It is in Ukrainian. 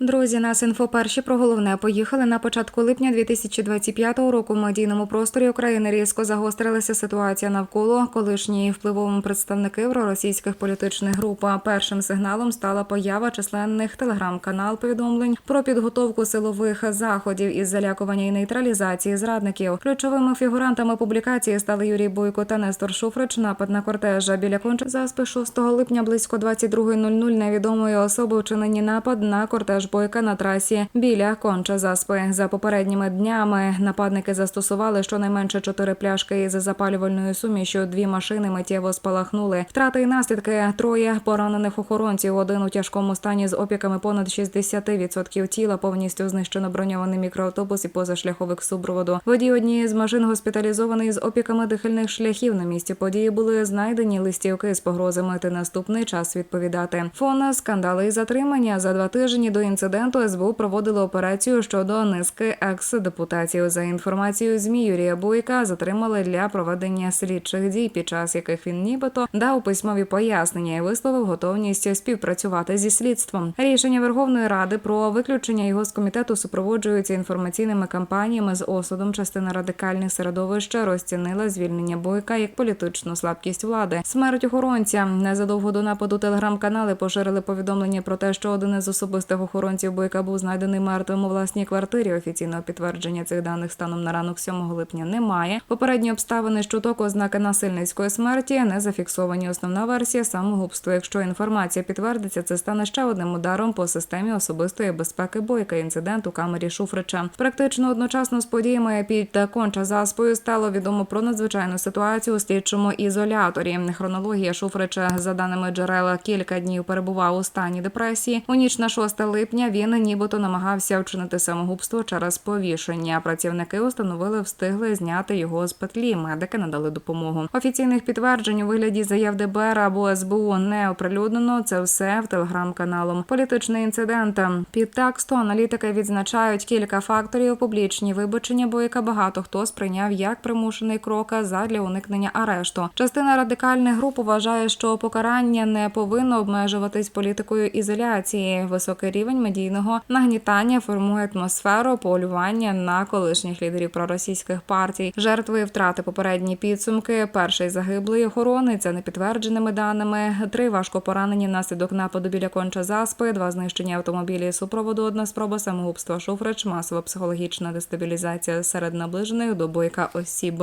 Друзі, нас інфо перші про головне поїхали на початку липня 2025 року. В медійному просторі України різко загострилася ситуація навколо колишньої впливовими представники проросійських політичних груп. А Першим сигналом стала поява численних телеграм-канал повідомлень про підготовку силових заходів із залякування і нейтралізації зрадників. Ключовими фігурантами публікації стали Юрій Бойко та Нестор Шуфрич. Напад на кортежа біля конча заспи 6 липня близько 22.00 невідомої особи вчинені напад на кортеж Бойка на трасі біля конча заспи. За попередніми днями нападники застосували щонайменше чотири пляшки із запалювальною сумішю. Дві машини миттєво спалахнули. Втрати і наслідки троє поранених охоронців. Один у тяжкому стані з опіками понад 60% тіла. Повністю знищено броньований мікроавтобус і позашляховик супроводу. Водій однієї з машин госпіталізований з опіками дихальних шляхів. На місці події були знайдені листівки з погрозами та наступний час відповідати. Фон скандали і затримання за два тижні до інциденту СБУ проводили операцію щодо низки екс-депутатів. За інформацією ЗМІ Юрія Бойка затримали для проведення слідчих дій, під час яких він нібито дав письмові пояснення і висловив готовність співпрацювати зі слідством. Рішення Верховної Ради про виключення його з комітету супроводжується інформаційними кампаніями з осудом. Частина радикальних середовищ розцінила звільнення бойка як політичну слабкість влади. Смерть охоронця незадовго до нападу телеграм-канали поширили повідомлення про те, що один із особистих охоронців бойка був знайдений мертвим у власній квартирі. Офіційного підтвердження цих даних станом на ранок 7 липня немає. Попередні обставини з ознаки насильницької смерті не зафіксовані. Основна версія самогубства. Якщо інформація підтвердиться, це стане ще одним ударом по системі особистої безпеки бойка. Інцидент у камері Шуфрича. Практично одночасно з подіями під конча заспою стало відомо про надзвичайну ситуацію у слідчому ізоляторі. Хронологія Шуфрича, за даними джерела, кілька днів перебував у стані депресії. У ніч на 6 липня він нібито намагався вчинити самогубство через повішення. Працівники установили, встигли зняти його з петлі. Медики надали допомогу. Офіційних підтверджень у вигляді заяв ДБР або СБУ не оприлюднено. Це все в телеграм-каналом. Політичний інцидент під тексту аналітики відзначають кілька факторів. Публічні вибачення бойка багато хто сприйняв як примушений крок задля уникнення арешту. Частина радикальних груп вважає, що покарання не повинно обмежуватись політикою ізоляції. Високий рівень медійного нагнітання формує атмосферу полювання на колишніх лідерів проросійських партій. Жертви втрати попередні підсумки. Перший загиблий охорони це непідтвердженими даними. Три важко поранені внаслідок нападу біля конча заспи, два знищення автомобілі супроводу, одна спроба самогубства Шуфрич, масова психологічна дестабілізація серед наближених до бойка осіб.